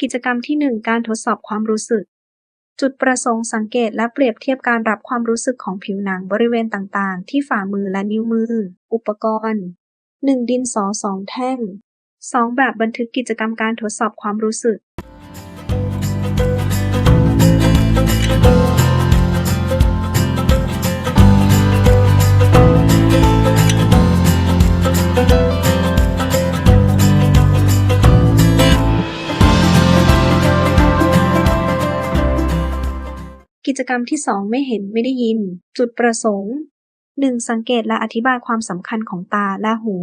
กิจกรรมที่ 1 การทดสอบความรู้สึก จุดประสงค์สังเกตและเปรียบเทียบการรับความรู้สึกของผิวหนังบริเวณต่างๆ ที่ฝ่ามือและนิ้วมือ อุปกรณ์ 1 ดินสอสองแท่ง 2 แบบบันทึกกิจกรรมการทดสอบความรู้สึก กิจกรรมที่ 2 ไม่เห็นไม่ได้ยิน จุดประสงค์ 1. สังเกตและอธิบายความสำคัญของตาและหู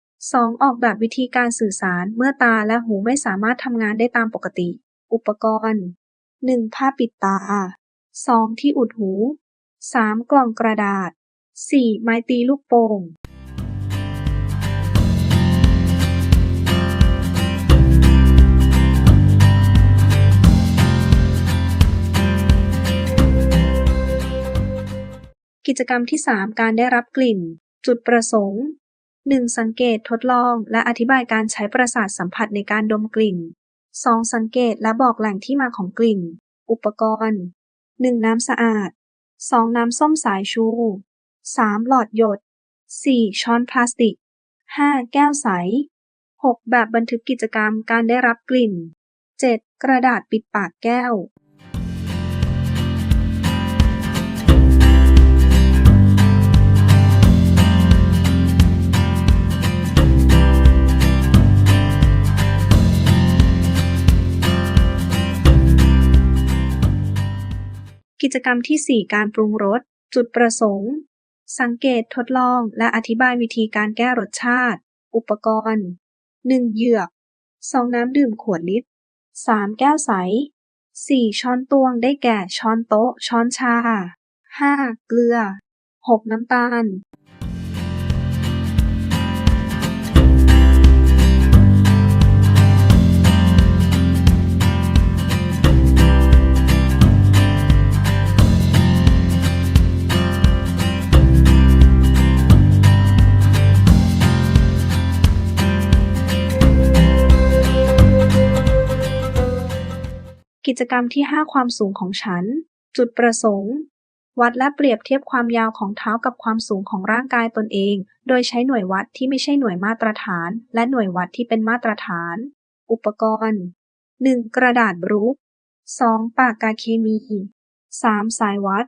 2. ออกแบบวิธีการสื่อสารเมื่อตาและหูไม่สามารถทำงานได้ตามปกติ อุปกรณ์ 1. ผ้าปิดตา 2. ที่อุดหู 3. กล่องกระดาษ 4. ไม้ตีลูกโป่ง กิจกรรมที่ 3 การได้รับกลิ่น จุดประสงค์ 1. สังเกตทดลอง และอธิบายการใช้ประสาทสัมผัสในการดมกลิ่น 2. สังเกตและบอกแหล่งที่มาของกลิ่น อุปกรณ์ 1. น้ำสะอาด 2. น้ำส้มสายชู 3. หลอดหยด 4. ช้อนพลาสติก 5. แก้วใส 6. แบบบันทึกกิจกรรมการได้รับกลิ่น 7. กระดาษปิดปากแก้ว กิจกรรมที่ 4 การปรุงรส จุดประสงค์ สังเกตทดลองและอธิบายวิธีการแก้รสชาติ อุปกรณ์ 1. เหยือก 2. น้ำดื่มขวดลิตร 3. แก้วใส 4. ช้อนตวงได้แก่ช้อนโต๊ะ ช้อนชา 5. เกลือ 6. น้ำตาล กิจกรรมที่ 5 ความสูงของฉัน จุดประสงค์ วัดและเปรียบเทียบความยาวของเท้ากับความสูงของร่างกายตนเอง โดยใช้หน่วยวัดที่ไม่ใช่หน่วยมาตรฐาน และหน่วยวัดที่เป็นมาตรฐาน อุปกรณ์ 1. กระดาษบรูฟ 2. ปากกาเคมี 3. สายวัด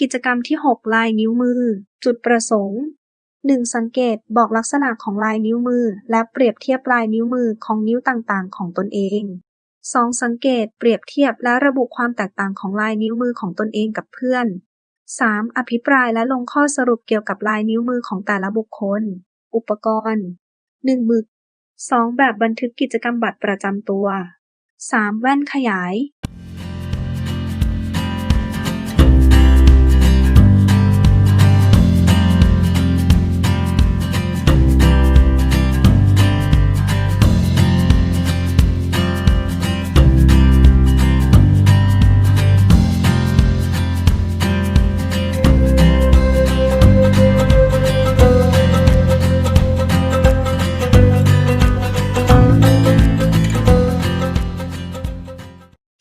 กิจกรรมที่ 6 ลายนิ้วมือ จุดประสงค์ 1. สังเกตบอกลักษณะของลายนิ้วมือ และเปรียบเทียบลายนิ้วมือของนิ้วต่างๆ ของตนเอง 2. สังเกตเปรียบเทียบและระบุความแตกต่างของลายนิ้วมือของตนเองกับเพื่อน 3. อภิปรายและลงข้อสรุปเกี่ยวกับลายนิ้วมือของแต่ละบุคคล อุปกรณ์ 1. หมึก 2. แบบบันทึกกิจกรรมบัตรประจำตัว 3. แว่นขยาย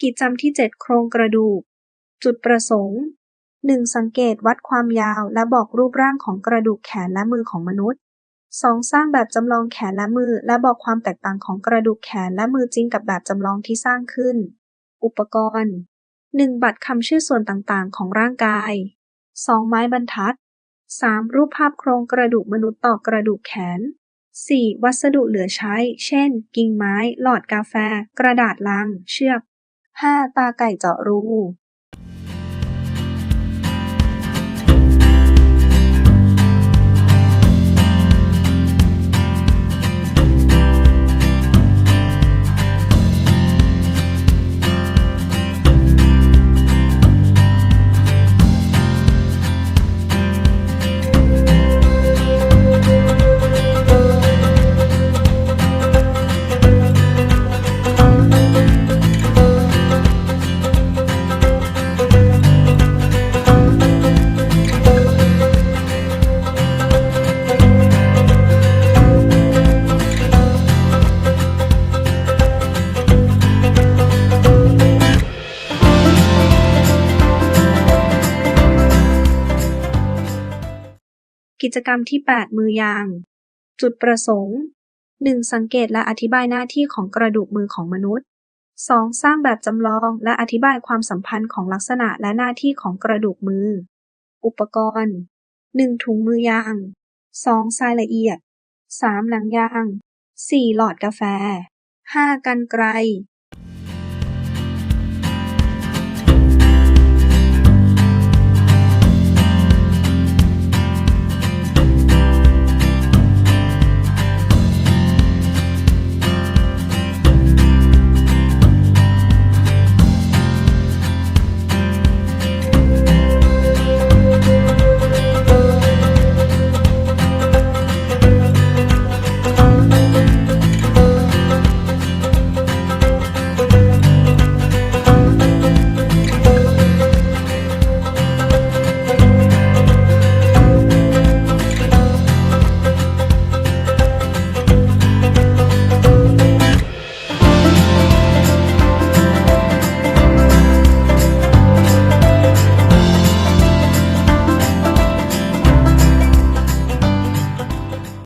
กิจกรรมที่ 7 โครงกระดูก จุดประสงค์ 1. สังเกตวัดความยาวและบอกรูปร่างของกระดูกแขนและมือของมนุษย์ 2. สร้างแบบจำลองแขนและมือ และบอกความแตกต่างของกระดูกแขนและมือจริงกับแบบจำลองที่สร้างขึ้น อุปกรณ์ 1. บัตรคำชื่อส่วนต่างๆ ของร่างกาย 2. ไม้บรรทัด 3. รูปภาพโครงกระดูกมนุษย์ต่อกระดูกแขน 4. วัสดุเหลือใช้ เช่น กิ่งไม้ หลอดกาแฟ กระดาษลัง เชือก ห้าตาไก่เจาะรู กิจกรรมที่ 8 มือยาง จุดประสงค์ 1. สังเกตและอธิบายหน้าที่ของกระดูกมือของมนุษย์ 2. สร้างแบบจำลองและอธิบายความสัมพันธ์ของลักษณะและหน้าที่ของกระดูกมือ อุปกรณ์ 1. ถุงมือยาง 2. ทรายละเอียด 3. หนังยาง 4. หลอดกาแฟ 5. กรรไกร